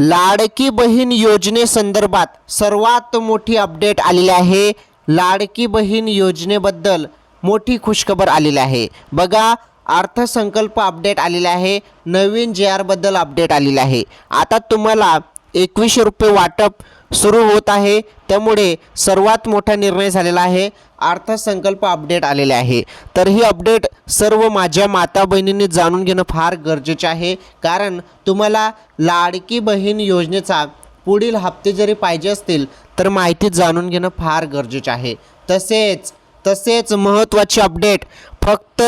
लाडकी बहीण योजनेसंदर्भात सर्वात मोठी अपडेट आलेली आहे. लाडकी बहीण योजनेबद्दल मोठी खुशखबर आलेली आहे. बघा अर्थसंकल्प अपडेट आलेला आहे. नवीन जे आरबद्दल अपडेट आलेला आहे. आता तुम्हाला एकवीसशे रुपये वाटप सुरू होत आहे. त्यामुळे सर्वात मोठा निर्णय झालेला आहे. अर्थसंकल्प अपडेट आलेले आहे. तर ही अपडेट सर्व माझ्या माता बहिणींनी जाणून घेणं फार गरजेचे आहे. कारण तुम्हाला लाडकी बहीण योजनेचा पुढील हप्ते जरी पाहिजे असतील तर माहिती जाणून घेणं फार गरजेचे आहे. तसेच तसेच महत्त्वाची अपडेट फक्त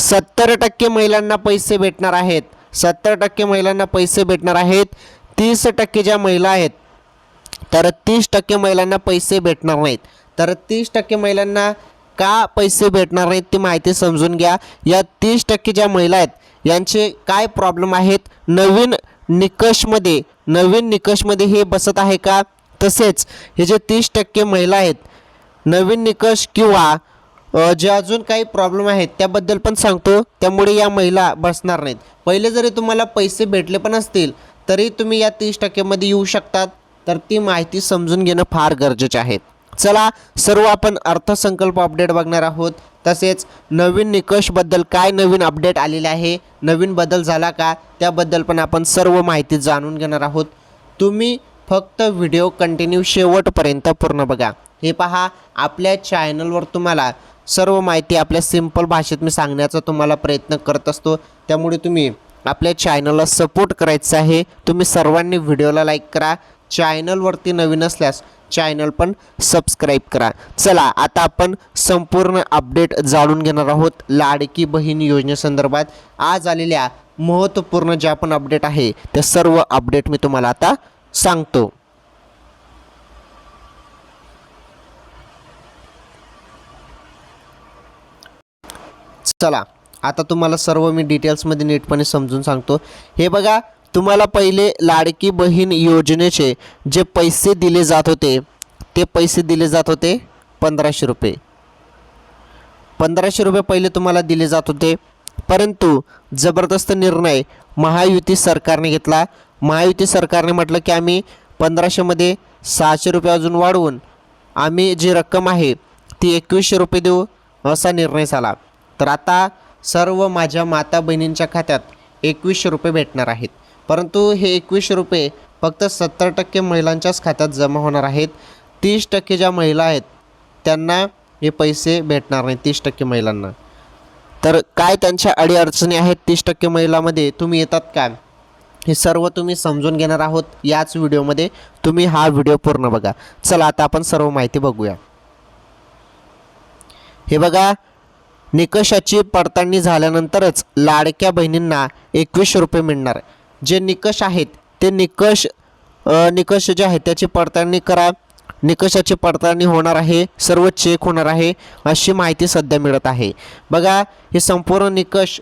सत्तर टक्के महिलांना पैसे भेटणार आहेत. सत्तर टक्के महिलांना पैसे भेटणार आहेत. तीस टक्के ज्या महिला आहेत तर तीस टक्के महिलांना पैसे भेटणार नाहीत. तर तीस टक्के महिलांना का पैसे भेटणार नाहीत ती माहिती समजून घ्या. या तीस टक्के ज्या महिला आहेत यांचे काय प्रॉब्लेम आहेत? नवीन निकषमध्ये नवीन निकषमध्ये हे बसत आहे का? तसेच हे जे तीस टक्के महिला आहेत नवीन निकष किंवा जे अजून काही प्रॉब्लेम आहेत त्याबद्दल पण सांगतो. त्यामुळे या महिला बसणार नाहीत. पहिले जरी तुम्हाला पैसे भेटले पण असतील तरी तुम्ही या तीस टक्केमध्ये येऊ शकतात. तर ती माहिती समजून घेणं फार गरजेचे आहे. चला सर्व आपण अर्थसंकल्प अपडेट बघणार आहोत. तसेच नवीन निकषबद्दल काय नवीन अपडेट आलेले आहे? नवीन बदल झाला का? त्याबद्दल पण आपण सर्व माहिती जाणून घेणार आहोत. तुम्ही फक्त व्हिडिओ कंटिन्यू शेवटपर्यंत पूर्ण बघा. हे पहा आपल्या चॅनलवर तुम्हाला सर्व माहिती आपल्या सिंपल भाषेत मी सांगण्याचा तुम्हाला प्रयत्न करत असतो. त्यामुळे तुम्ही आपल्या चॅनलला सपोर्ट करायचं आहे. तुम्ही सर्वांनी व्हिडिओला लाईक करा. चॅनलवरती नवीन असल्यास चॅनल पण सबस्क्राईब करा. चला आता आपण संपूर्ण अपडेट जाणून घेणार आहोत. लाडकी बहीण योजनेसंदर्भात आज आलेल्या महत्त्वपूर्ण ज्या पण अपडेट आहे त्या सर्व अपडेट मी तुम्हाला आता सांगतो. चला आता तुम्हाला सर्व मी डिटेल्समध्ये नीटपणे समजून सांगतो. हे बघा तुम्हाला पहिले लाडकी बहीण योजनेचे जे पैसे दिले जात होते ते पैसे दिले जात होते पंधराशे रुपये. पंधराशे रुपये पहिले तुम्हाला दिले जात होते परंतु जबरदस्त निर्णय महायुती सरकारने घेतला. महायुती सरकारने म्हटलं की आम्ही पंधराशेमध्ये सहाशे रुपये अजून वाढवून आम्ही जी रक्कम आहे ती एकवीसशे रुपये देऊ असा निर्णय झाला. तर आता सर्व माझ्या माता बहिणींच्या खात्यात एकवीसशे रुपये भेटणार आहेत. परंतु हे एकवीसशे रुपये फक्त सत्तर टक्के महिलांच्याच खात्यात जमा होणार आहेत. तीस टक्के ज्या महिला आहेत त्यांना हे पैसे भेटणार नाही तीस टक्के महिलांना. तर काय त्यांच्या अडीअडचणी आहेत तीस टक्के महिलामध्ये? तुम्ही येतात काय हे सर्व तुम्ही समजून घेणार आहोत याच व्हिडिओमध्ये. तुम्ही हा व्हिडिओ पूर्ण बघा. चला आता आपण सर्व माहिती बघूया. हे बघा निकषाची पडताळणी झाल्यानंतरच लाडक्या बहिणींना एकवीसशे रुपये मिळणार. जे निकष आहेत ते निकष निकष जे आहेत त्याची पडताळणी करा. निकषाची पडताळणी होणार आहे सर्व चेक होणार आहे अशी माहिती सध्या मिळत आहे. बघा हे संपूर्ण निकष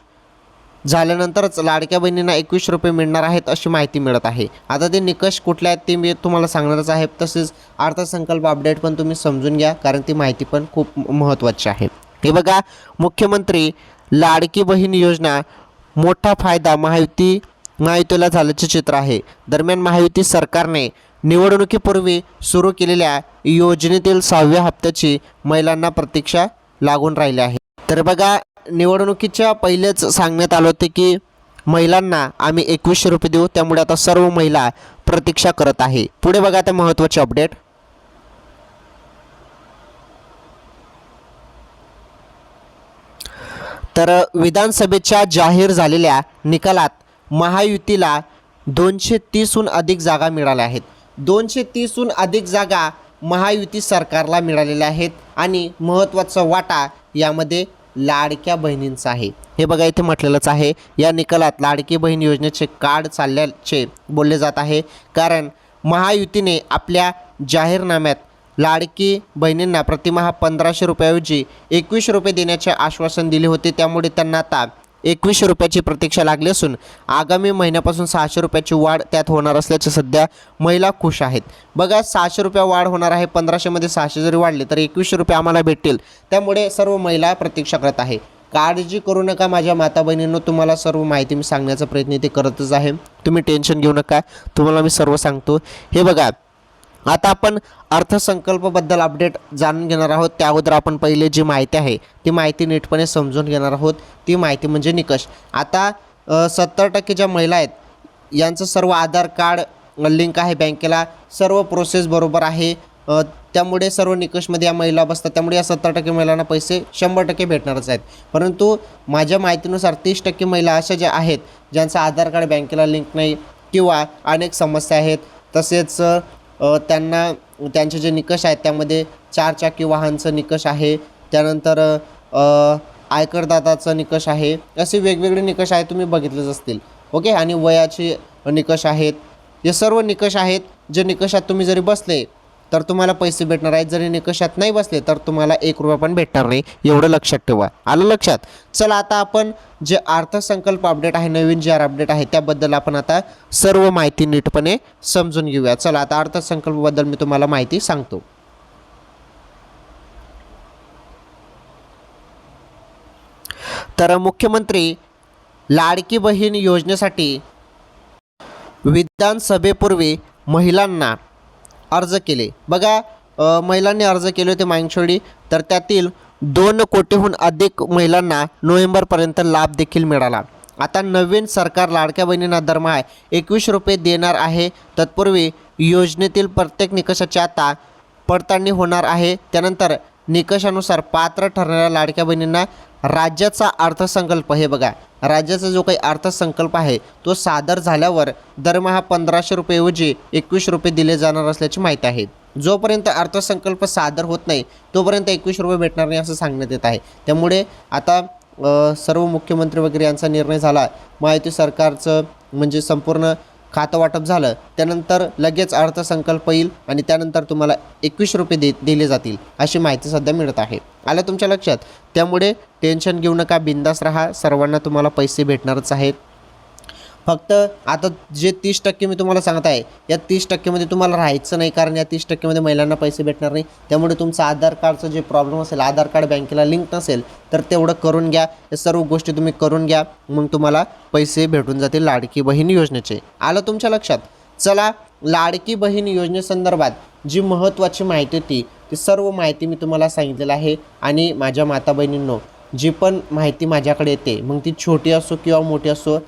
झाल्यानंतरच लाडक्या बहिणींना एकवीस रुपये मिळणार आहेत अशी माहिती मिळत आहे. आता ते निकष कुठले आहेत ते मी तुम्हाला सांगणारच आहे. तसेच अर्थसंकल्प अपडेट पण तुम्ही समजून घ्या कारण ती माहिती पण खूप महत्त्वाची आहे. हे बघा मुख्यमंत्री लाडकी बहीण योजना मोठा फायदा महायुती महायुतीला झाल्याचे चित्र आहे. दरम्यान महायुती सरकारने निवडणुकीपूर्वी सुरू केलेल्या योजनेतील सहाव्या हप्त्याची महिलांना प्रतीक्षा लागून राहिली आहे. तर बघा निवडणुकीच्या पहिलेच सांगण्यात आलं होते की महिलांना आम्ही एकवीसशे रुपये देऊ त्यामुळे आता सर्व महिला प्रतीक्षा करत आहे. पुढे बघा त्या महत्त्वाचे अपडेट तर विधानसभेच्या जाहीर झालेल्या निकालात महायुतीला दोनशे तीसहून अधिक जागा मिळाल्या आहेत. दोनशे तीसहून अधिक जागा महायुती सरकारला मिळालेल्या आहेत आणि महत्त्वाचा वाटा यामध्ये लाडक्या बहिणींचा आहे. हे बघा इथे म्हटलेलंच आहे या निकालात लाडकी बहीण योजनेचे कार्ड चालल्याचे बोलले जात आहे. कारण महायुतीने आपल्या जाहीरनाम्यात लाडकी बहिणींना प्रतिमाहा पंधराशे रुपयाऐवजी एकवीस रुपये देण्याचे आश्वासन दिले होते. त्यामुळे त्यांना आता एकवीसशे रुपयाची प्रतीक्षा लागली असून आगामी महिन्यापासून सहाशे रुपयाची वाढ त्यात होणार असल्याचे सध्या महिला खुश आहेत. बघा सहाशे रुपया वाढ होणार आहे. पंधराशेमध्ये सहाशे जरी वाढले तर एकवीसशे रुपये आम्हाला भेटतील. त्यामुळे सर्व महिला प्रतीक्षा करत आहे. काळजी करू नका माझ्या माता बहिणींनो. तुम्हाला सर्व माहिती मी सांगण्याचा प्रयत्न इथे करतच आहे. तुम्ही टेन्शन घेऊ नका. तुम्हाला मी सर्व सांगतो. हे बघा आता आपण अर्थसंकल्पबद्दल अपडेट जाणून घेणार आहोत. त्या अगोदर आपण पहिले जी माहिती आहे ती माहिती नीटपणे समजून घेणार आहोत. ती माहिती म्हणजे निकष. आता सत्तर टक्के ज्या महिला आहेत यांचं सर्व आधार कार्ड लिंक आहे बँकेला. सर्व प्रोसेस बरोबर आहे. त्यामुळे सर्व निकषमध्ये या महिला बसतात. त्यामुळे या सत्तर टक्के महिलांना पैसे शंभर टक्के भेटणारच आहेत. परंतु माझ्या माहितीनुसार तीस टक्के महिला अशा ज्या आहेत ज्यांचं आधार कार्ड बँकेला लिंक नाही किंवा अनेक समस्या आहेत. तसेच त्यांना त्यांचे जे निकष आहेत त्यामध्ये चारचाकी वाहनचं निकष आहे. त्यानंतर आयकरदाताचं निकष आहे. असे वेगवेगळे निकष आहेत तुम्ही बघितलेच असतील. ओके? आणि वयाचे निकष आहेत. हे सर्व निकष आहेत जे निकषात तुम्ही जरी बसले तर तुम्हाला पैसे भेटणार आहेत. जरी निकषात नाही बसले तर तुम्हाला एक रुपया पण भेटणार नाही. एवढं लक्षात ठेवा. आलं लक्षात? चला आता आपण जे अर्थसंकल्प अपडेट आहे नवीन जे आर अपडेट आहे त्याबद्दल आपण आता सर्व माहिती नीटपणे समजून घेऊया. चला आता अर्थसंकल्पबद्दल मी तुम्हाला माहिती सांगतो. तर मुख्यमंत्री लाडकी बहीण योजनेसाठी विधानसभेपूर्वी महिलांना अर्ज केले. बघा महिलांनी अर्ज केले होते मागछोडी तर त्यातील दोन कोटीहून अधिक महिलांना नोव्हेंबरपर्यंत लाभ देखील मिळाला. आता नवीन सरकार लाडक्या बहिणींना दरमहा एकवीस रुपये देणार आहे. तत्पूर्वी योजनेतील प्रत्येक निकषाची आता पडताळणी होणार आहे. त्यानंतर निकषानुसार पात्र ठरणाऱ्या लाडक्या बहिणींना राज्याचा अर्थसंकल्प हे बघा राज्याचा जो काही अर्थसंकल्प आहे तो सादर झाल्यावर दरमहा पंधराशे रुपयेऐवजी एकवीस रुपये दिले जाणार असल्याची माहिती आहे. जोपर्यंत अर्थसंकल्प सादर होत नाही तोपर्यंत एकवीस रुपये भेटणार नाही असं सांगण्यात येत आहे. त्यामुळे आता सर्व मुख्यमंत्री वगैरे यांचा निर्णय झाला. माहिती सरकारचं म्हणजे संपूर्ण खातं वाटप झालं त्यानंतर लगेच अर्थसंकल्प येईल आणि त्यानंतर तुम्हाला एकवीस रुपये दे दिले जातील अशी माहिती सध्या मिळत आहे. आलं तुमच्या लक्षात? त्यामुळे टेन्शन घेऊ नका बिंदास राहा. सर्वांना तुम्हाला पैसे भेटणारच आहेत. फक्त आता जे तीस टक्के मी तुम्हाला सांगत आहे या तीस टक्केमध्ये तुम्हाला राहायचं नाही कारण या तीस टक्केमध्ये महिलांना पैसे भेटणार नाही. त्यामुळे तुमचं आधार कार्डचं जे प्रॉब्लेम असेल आधार कार्ड बँकेला लिंक नसेल तर तेवढं करून घ्या. या सर्व गोष्टी तुम्ही करून घ्या. मग तुम्हाला पैसे भेटून जातील लाडकी बहीण योजनेचे. आलं तुमच्या लक्षात? चला लाडकी बहीण योजनेसंदर्भात जी महत्त्वाची माहिती होती ती सर्व माहिती मी तुम्हाला सांगितलेलं आहे. आणि माझ्या माता बहिणींनो जी पण माहिती माझ्याकडे येते मग ती छोटी असो किंवा मोठी असो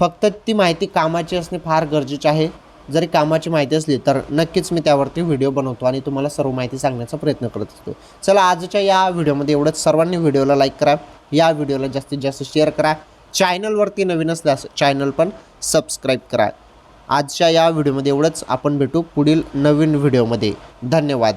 फक्त ती माहिती कामाची असणे फार गरजेचे आहे. जरी कामाची माहिती असली तर नक्कीच मी त्यावरती व्हिडिओ बनवतो आणि तुम्हाला सर्व माहिती सांगण्याचा प्रयत्न करत असतो. चला आजच्या या व्हिडिओमध्ये एवढंच. सर्वांनी व्हिडिओला लाईक करा. या व्हिडिओला जास्तीत जास्त शेअर करा. चॅनलवरती नवीन असल्यास चॅनल पण सबस्क्राईब करा. आजच्या या व्हिडिओमध्ये एवढंच. आपण भेटू पुढील नवीन व्हिडिओमध्ये. धन्यवाद.